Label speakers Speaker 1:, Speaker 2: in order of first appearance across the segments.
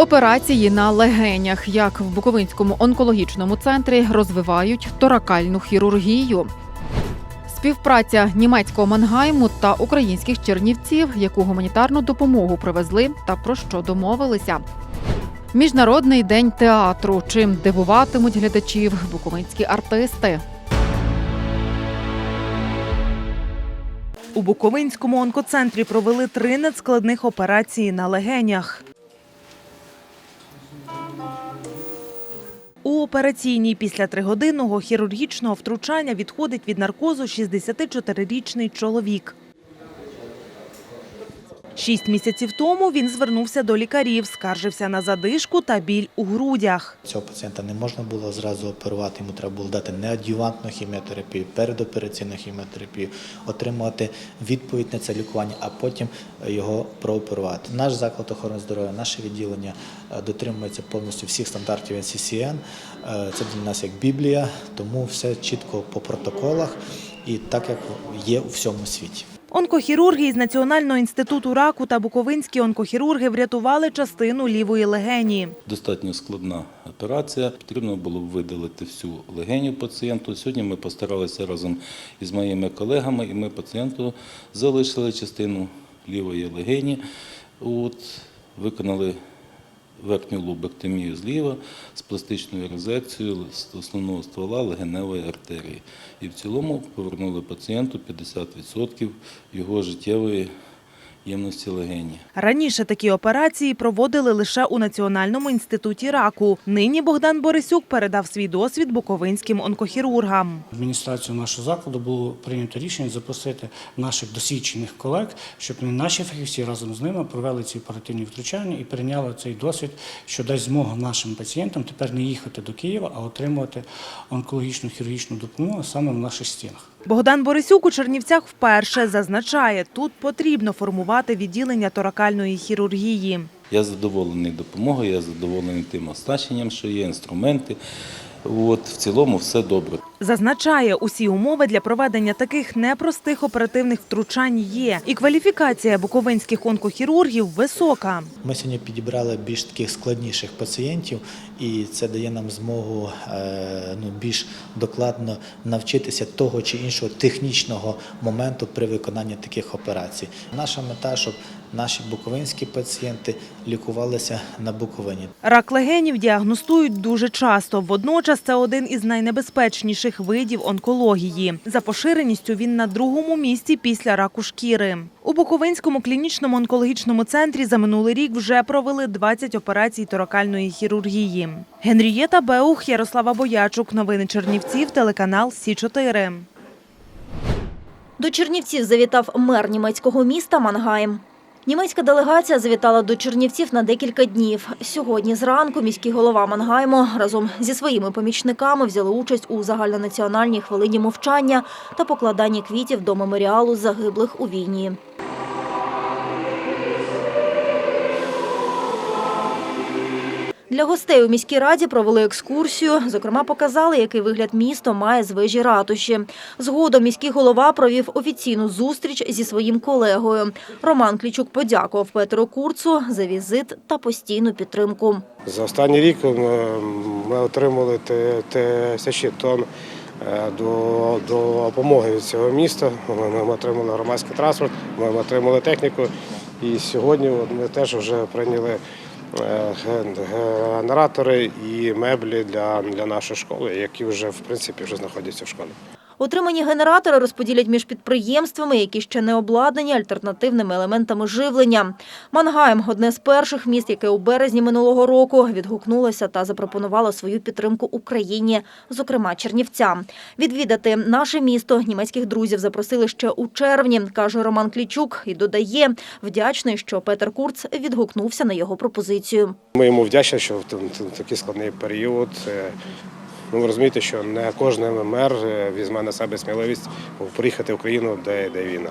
Speaker 1: Операції на легенях, як в Буковинському онкологічному центрі розвивають торакальну хірургію. Співпраця німецького Мангайму та українських чернівців, яку гуманітарну допомогу привезли та про що домовилися. Міжнародний день театру. Чим дивуватимуть глядачів буковинські артисти.
Speaker 2: У Буковинському онкоцентрі провели три надскладних операції на легенях. У операційній після тригодинного хірургічного втручання відходить від наркозу 64-річний чоловік. Шість місяців тому він звернувся до лікарів, скаржився на задишку та біль у грудях.
Speaker 3: Цього пацієнта не можна було зразу оперувати, йому треба було дати неадювантну хіміотерапію, передопераційну хіміотерапію, отримувати відповідь на це лікування, а потім його прооперувати. Наш заклад охорони здоров'я, наше відділення е, дотримується повністю всіх стандартів NCCN. Е, Це для нас як Біблія, тому все чітко по протоколах і так, як є у всьому світі.
Speaker 2: Онкохірурги із Національного інституту раку та буковинські онкохірурги врятували частину лівої легені.
Speaker 4: Достатньо складна операція. Потрібно було видалити всю легеню пацієнту. Сьогодні ми постаралися разом із моїми колегами, і ми пацієнту залишили частину лівої легені. От, виконали верхню лобектомію зліва з пластичною резекцією основного ствола легеневої артерії. І в цілому повернули пацієнту 50% його життєвої ємності легені.
Speaker 2: Раніше такі операції проводили лише у Національному інституті раку. Нині Богдан Борисюк передав свій досвід буковинським онкохірургам.
Speaker 5: Адміністрацію нашого закладу було прийнято рішення запросити наших досвідчених колег, щоб наші фахівці разом з ними провели ці оперативні втручання і прийняли цей досвід, що дасть змогу нашим пацієнтам тепер не їхати до Києва, а отримувати онкологічну хірургічну допомогу саме в наших стінах.
Speaker 2: Богдан Борисюк у Чернівцях вперше зазначає, тут потрібно формувати відділення торакальної хірургії.
Speaker 4: Я задоволений допомогою, я задоволений тим оснащенням, що є, інструменти. От, в цілому все добре.
Speaker 2: Зазначає, усі умови для проведення таких непростих оперативних втручань є. І кваліфікація буковинських онкохірургів висока.
Speaker 3: Ми сьогодні підібрали більш таких складніших пацієнтів, і це дає нам змогу е, ну, більш докладно навчитися того чи іншого технічного моменту при виконанні таких операцій. Наша мета, щоб наші буковинські пацієнти лікувалися на Буковині.
Speaker 2: Рак легенів діагностують дуже часто. Водночас це один із найнебезпечніших видів онкології. За поширеністю він на другому місці після раку шкіри. У Буковинському клінічному онкологічному центрі за минулий рік вже провели 20 операцій торакальної хірургії. Генрієта Беух, Ярослава Боячук. Новини Чернівців, телеканал Сі 4
Speaker 6: До Чернівців завітав мер німецького міста Мангайм. Німецька делегація завітала до Чернівців на декілька днів. Сьогодні зранку міський голова Мангайму разом зі своїми помічниками взяли участь у загальнонаціональній хвилині мовчання та покладанні квітів до меморіалу загиблих у війні. Для гостей у міській раді провели екскурсію. Зокрема, показали, який вигляд місто має з вежі ратуші. Згодом міський голова провів офіційну зустріч зі своїм колегою. Роман Клічук подякував Петру Курцу за візит та постійну підтримку.
Speaker 7: За останній рік ми, ми отримали тисячі тонн е, до, допомоги від цього міста. Ми, отримали громадський транспорт, ми отримали техніку. І сьогодні ми теж вже прийняли генератори і меблі для, для нашої школи, які вже в принципі вже знаходяться в школі.
Speaker 6: Отримані генератори розподілять між підприємствами, які ще не обладнані альтернативними елементами живлення. Мангайм – одне з перших міст, яке у березні минулого року відгукнулося та запропонувало свою підтримку Україні, зокрема Чернівцям. Відвідати наше місто німецьких друзів запросили ще у червні, каже Роман Клічук, і додає, вдячний, що Петер Курц відгукнувся на його пропозицію.
Speaker 7: Ми йому вдячні, що в такий складний період. Ну, ви розумієте, що не кожен мер е, візьме на себе сміливість приїхати в Україну, де, де війна.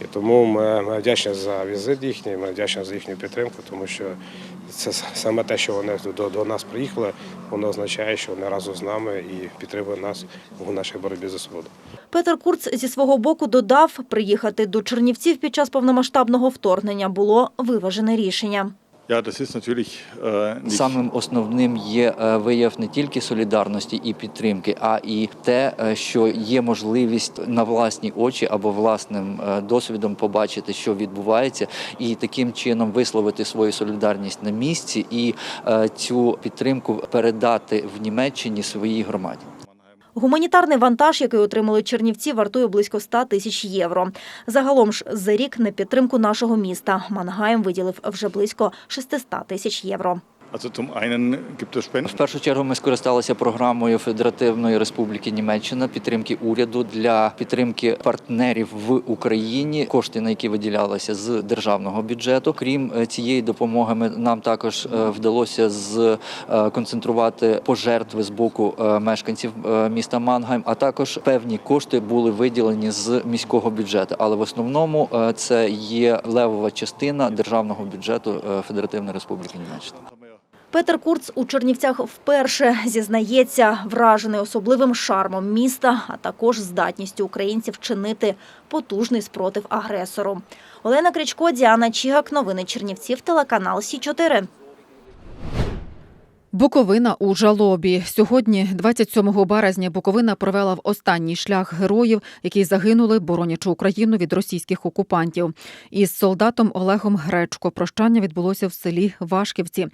Speaker 7: І тому ми, ми вдячні за візит їхній, ми вдячні за їхню підтримку, тому що це саме те, що вони до, до нас приїхали, воно означає, що вони разом з нами і підтримують нас у нашій боротьбі за свободу.
Speaker 6: Петер Курц зі свого боку додав, приїхати до Чернівців під час повномасштабного вторгнення було виважене рішення.
Speaker 8: Äh,
Speaker 9: Самим основним є е, вияв не тільки солідарності і підтримки, а і те, е, що є можливість на власні очі або власним е, досвідом побачити, що відбувається, і таким чином висловити свою солідарність на місці і цю підтримку передати в Німеччині своїй громаді.
Speaker 6: Гуманітарний вантаж, який отримали Чернівці, вартує близько 100 тисяч євро. Загалом ж за рік на підтримку нашого міста Мангайм виділив вже близько 600 тисяч євро.
Speaker 9: В першу чергу ми скористалися програмою Федеративної Республіки Німеччина підтримки уряду для підтримки партнерів в Україні, кошти на які виділялися з державного бюджету. Крім е, цієї допомоги, нам також е, вдалося з е, пожертви з боку мешканців міста Мангайм, а також певні кошти були виділені з міського бюджету. Але в основному це є левова частина державного бюджету Федеративної Республіки Німеччина.
Speaker 6: Петер Курц у Чернівцях вперше зізнається, вражений особливим шармом міста, а також здатністю українців чинити потужний спротив агресору. Олена Кричко, Діана Чігак. Новини Чернівців. Телеканал Сі 4
Speaker 1: Буковина у жалобі. Сьогодні, 27 березня, Буковина провела в останній шлях героїв, які загинули, боронячи Україну від російських окупантів. Із солдатом Олегом Гречко прощання відбулося в селі Вашківці.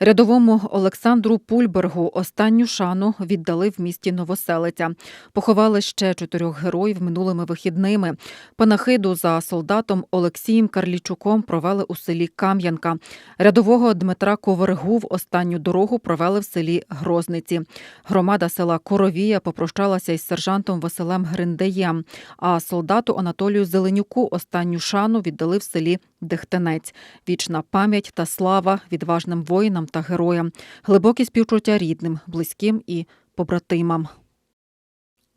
Speaker 1: Рядовому Олександру Пульбергу останню шану віддали в місті Новоселиця. Поховали ще чотирьох героїв минулими вихідними. Панахиду за солдатом Олексієм Карлічуком провели у селі Кам'янка. Рядового Дмитра Ковергу в останню дорогу провели в селі Грозниці. Громада села Коровія попрощалася із сержантом Василем Гриндеєм, а солдату Анатолію Зеленюку останню шану віддали в селі Дехтенець. Вічна пам'ять та слава відважним воїнам та героям, глибокі співчуття рідним, близьким і побратимам.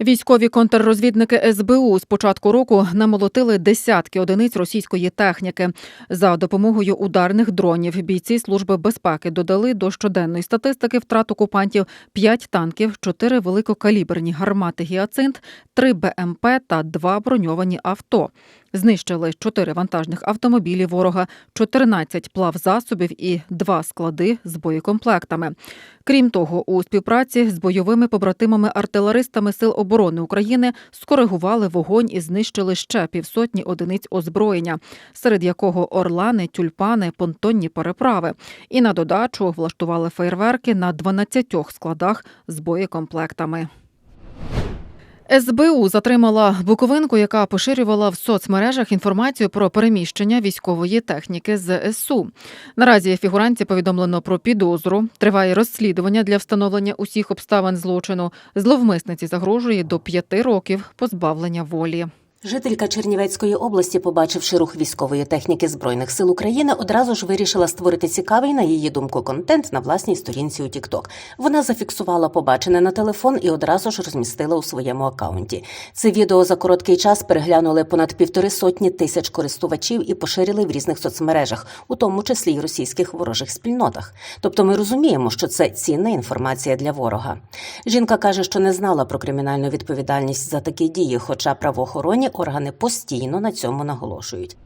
Speaker 1: Військові контррозвідники СБУ з початку року намолотили десятки одиниць російської техніки. За допомогою ударних дронів бійці Служби безпеки додали до щоденної статистики втрат окупантів 5 танків, 4 великокаліберні гармати «Гіацинт», 3 БМП та 2 броньовані авто. Знищили 4 вантажних автомобілі ворога, 14 плавзасобів і 2 склади з боєкомплектами. Крім того, у співпраці з бойовими побратимами-артилеристами Сил оборони України скоригували вогонь і знищили ще півсотні одиниць озброєння, серед якого орлани, тюльпани, понтонні переправи. І на додачу влаштували фейерверки на 12 складах з боєкомплектами. СБУ затримала Буковинку, яка поширювала в соцмережах інформацію про переміщення військової техніки з СУ. Наразі фігуранці повідомлено про підозру. Триває розслідування для встановлення усіх обставин злочину. Зловмисниці загрожує до п'яти років позбавлення волі.
Speaker 10: Жителька Чернівецької області, побачивши рух військової техніки збройних сил України, одразу ж вирішила створити цікавий, на її думку, контент на власній сторінці у TikTok. Вона зафіксувала побачене на телефон і одразу ж розмістила у своєму акаунті. Це відео за короткий час переглянули понад півтори сотні тисяч користувачів і поширили в різних соцмережах, у тому числі й російських ворожих спільнотах. Тобто, ми розуміємо, що це цінна інформація для ворога. Жінка каже, що не знала про кримінальну відповідальність за такі дії, хоча правоохоронні органи постійно на цьому наголошують.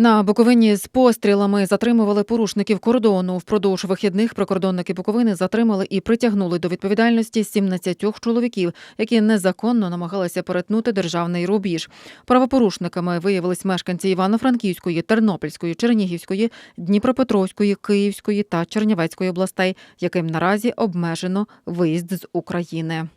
Speaker 1: На Буковині з пострілами затримували порушників кордону. Впродовж вихідних прикордонники Буковини затримали і притягнули до відповідальності 17 чоловіків, які незаконно намагалися перетнути державний рубіж. Правопорушниками виявились мешканці Івано-Франківської, Тернопільської, Чернігівської, Дніпропетровської, Київської та Чернівецької областей, яким наразі обмежено виїзд з України.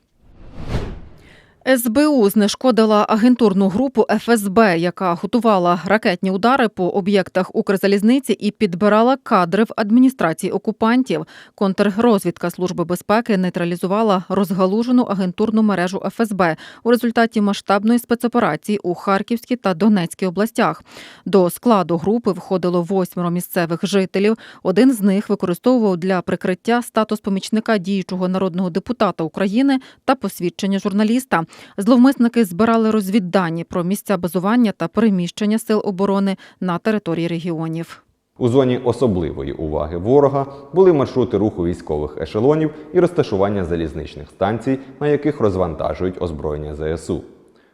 Speaker 1: СБУ знешкодила агентурну групу ФСБ, яка готувала ракетні удари по об'єктах Укрзалізниці і підбирала кадри в адміністрації окупантів. Контррозвідка Служби безпеки нейтралізувала розгалужену агентурну мережу ФСБ у результаті масштабної спецоперації у Харківській та Донецькій областях. До складу групи входило восьмеро місцевих жителів. Один з них використовував для прикриття статус помічника діючого народного депутата України та посвідчення журналіста. Зловмисники збирали розвіддані про місця базування та переміщення сил оборони на території регіонів.
Speaker 11: У зоні особливої уваги ворога були маршрути руху військових ешелонів і розташування залізничних станцій, на яких розвантажують озброєння ЗСУ.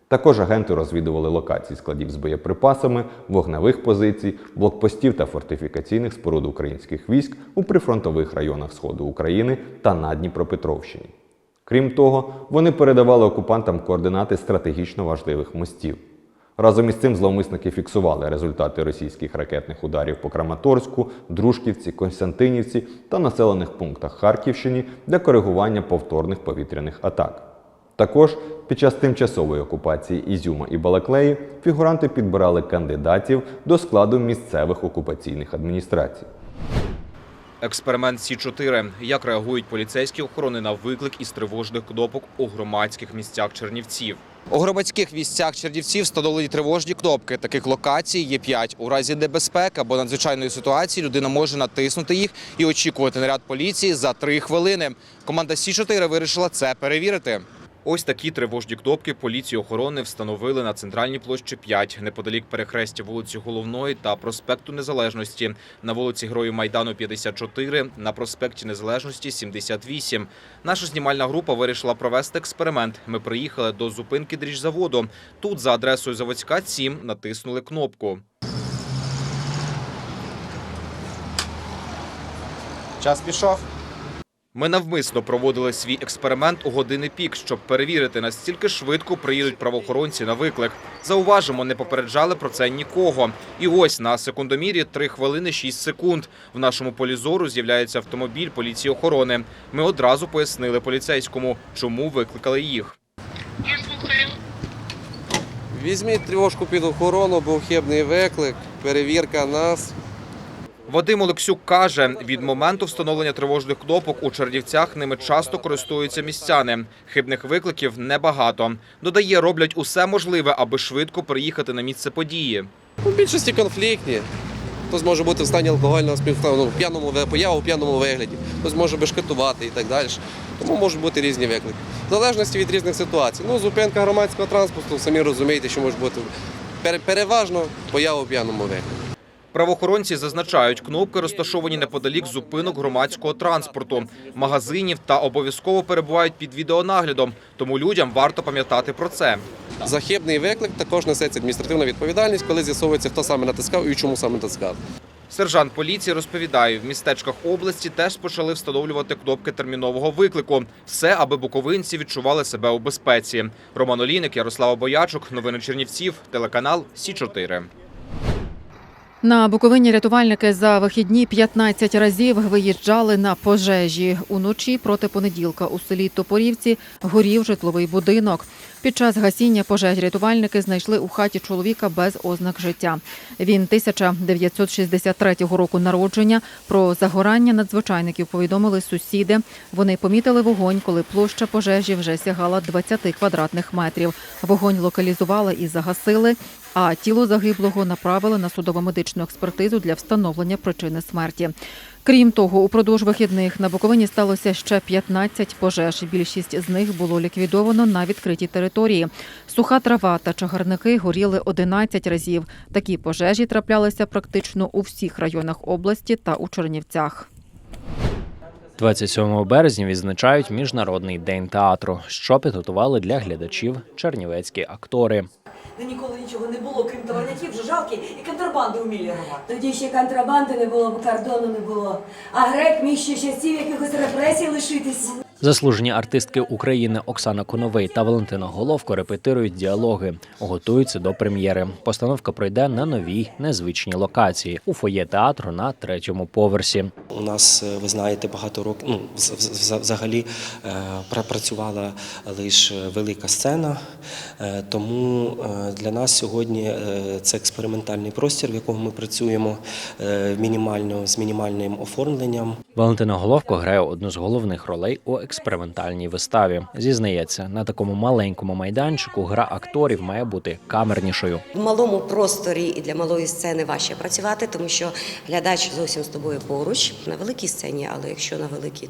Speaker 11: Також агенти розвідували локації складів з боєприпасами, вогневих позицій, блокпостів та фортифікаційних споруд українських військ у прифронтових районах Сходу України та на Дніпропетровщині. Крім того, вони передавали окупантам координати стратегічно важливих мостів. Разом із цим зловмисники фіксували результати російських ракетних ударів по Краматорську, Дружківці, Константинівці та населених пунктах Харківщини для коригування повторних повітряних атак. Також під час тимчасової окупації Ізюма і Балаклеї фігуранти підбирали кандидатів до складу місцевих окупаційних адміністрацій.
Speaker 12: Експеримент Сі 4 Як реагують поліцейські охорони на виклик із тривожних кнопок у громадських місцях Чернівців? У громадських місцях Чернівців встановлені тривожні кнопки. Таких локацій є 5. У разі небезпеки або надзвичайної ситуації людина може натиснути їх і очікувати наряд поліції за 3 хвилини. Команда Сі 4 вирішила це перевірити. Ось такі тривожні кнопки поліції охорони встановили на центральній площі 5, неподалік перехрестя вулиці Головної та проспекту Незалежності, на вулиці Героїв Майдану 54, на проспекті Незалежності 78. Наша знімальна група вирішила провести експеримент. Ми приїхали до зупинки дріжзаводу. Тут за адресою Заводська 7 натиснули кнопку. Час пішов. Ми навмисно проводили свій експеримент у години пік, щоб перевірити, настільки швидко приїдуть правоохоронці на виклик. Зауважимо, не попереджали про це нікого. І ось на секундомірі 3 хвилини 6 секунд. В нашому полі зору з'являється автомобіль поліції охорони. Ми одразу пояснили поліцейському, чому викликали їх.
Speaker 13: Візьміть тривожку під охорону, був хибний виклик, перевірка нас.
Speaker 12: Вадим Олексюк каже, від моменту встановлення тривожних кнопок у Чернівцях ними часто користуються містяни. Хибних викликів небагато. Додає, роблять усе можливе, аби швидко приїхати на місце події.
Speaker 13: У більшості конфліктні. Хтось може бути в стані алкогольного співстану, ну, в п'яному ви- поява у п'яному вигляді, хтось може бешкетувати і так далі. Тому можуть бути різні виклики. В залежності від різних ситуацій. Ну, зупинка громадського транспорту, самі розумієте, що може бути переважно поява у п'яному вигляді.
Speaker 12: Правоохоронці зазначають, кнопки розташовані неподалік зупинок громадського транспорту, магазинів та обов'язково перебувають під відеонаглядом. Тому людям варто пам'ятати про це.
Speaker 13: За хибний виклик також несеться адміністративна відповідальність, коли з'ясовується, хто саме натискав і чому саме натискав.
Speaker 12: Сержант поліції розповідає, в містечках області теж почали встановлювати кнопки термінового виклику. Все, аби буковинці відчували себе у безпеці. Роман Олійник, Ярослава Боячук, новини Чернівців, телеканал Сі 4
Speaker 1: На Буковині рятувальники за вихідні 15 разів виїжджали на пожежі. Уночі проти понеділка у селі Топорівці горів житловий будинок. Під час гасіння пожеж рятувальники знайшли у хаті чоловіка без ознак життя. Він 1963 року народження. Про загорання надзвичайників повідомили сусіди. Вони помітили вогонь, коли площа пожежі вже сягала 20 квадратних метрів. Вогонь локалізували і загасили. А тіло загиблого направили на судово-медичну експертизу для встановлення причини смерті. Крім того, упродовж вихідних на Буковині сталося ще 15 пожеж. Більшість з них було ліквідовано на відкритій території. Суха трава та чагарники горіли 11 разів. Такі пожежі траплялися практично у всіх районах області та у Чернівцях.
Speaker 14: 27 березня відзначають міжнародний день театру, що підготували для глядачів чернівецькі актори.
Speaker 15: Ніколи нічого не було, крім вже жалкі і контрабанди вміли рвати.
Speaker 16: Тоді ще контрабанди не було, бо кордону не було. А грек міг ще часів якихось репресій лишитись.
Speaker 14: Заслужені артистки України Оксана Коновей та Валентина Головко репетирують діалоги, готуються до прем'єри. Постановка пройде на новій незвичній локації у фоє театру на третьому поверсі.
Speaker 17: У нас, е, ви знаєте, багато років ну, вз- вз- взагалі е, працювала лише велика сцена, е, тому для нас сьогодні це експериментальний простір, в якому ми працюємо мінімально з мінімальним оформленням.
Speaker 14: Валентина Головко грає одну з головних ролей у експериментальній виставі. Зізнається, на такому маленькому майданчику гра акторів має бути камернішою.
Speaker 18: В малому просторі і для малої сцени важче працювати, тому що глядач зовсім з тобою поруч на великій сцені, але якщо на великій,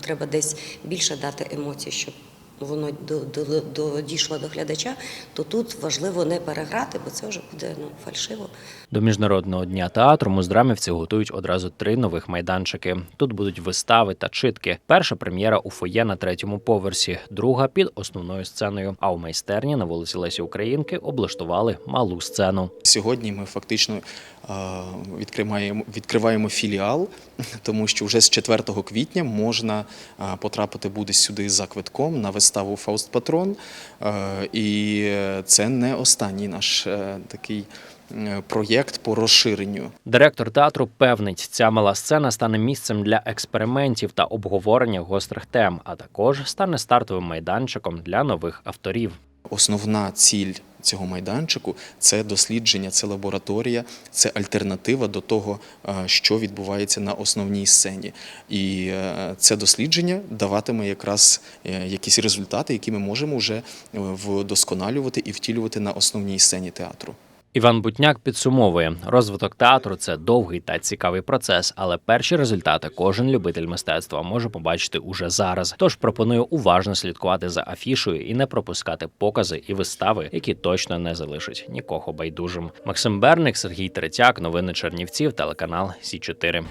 Speaker 18: треба десь більше дати емоцій, щоб воно до, до, до, дійшло до глядача, то тут важливо не переграти, бо це вже буде ну, фальшиво.
Speaker 14: До міжнародного дня театру муздрамівці готують одразу три нових майданчики. Тут будуть вистави та читки. Перша прем'єра у фоє на третьому поверсі, друга під основною сценою. А у майстерні на вулиці Лесі Українки облаштували малу сцену.
Speaker 19: Сьогодні ми фактично відкриваємо, відкриваємо філіал, тому що вже з 4 квітня можна потрапити буде сюди за квитком на виставу Фауст Патрон. І це не останній наш е, такий проєкт по розширенню.
Speaker 14: Директор театру певнить, ця мала сцена стане місцем для експериментів та обговорення гострих тем, а також стане стартовим майданчиком для нових авторів.
Speaker 19: Основна ціль цього майданчику це дослідження, це лабораторія, це альтернатива до того, е, що відбувається на основній сцені. І е, це дослідження даватиме якраз е, якісь результати, які ми можемо вже вдосконалювати і втілювати на основній сцені театру.
Speaker 14: Іван Бутняк підсумовує, розвиток театру це довгий та цікавий процес, але перші результати кожен любитель мистецтва може побачити уже зараз. Тож пропоную уважно слідкувати за афішою і не пропускати покази і вистави, які точно не залишать нікого байдужим. Максим Берник, Сергій Третяк, новини Чернівців, телеканал Сі 4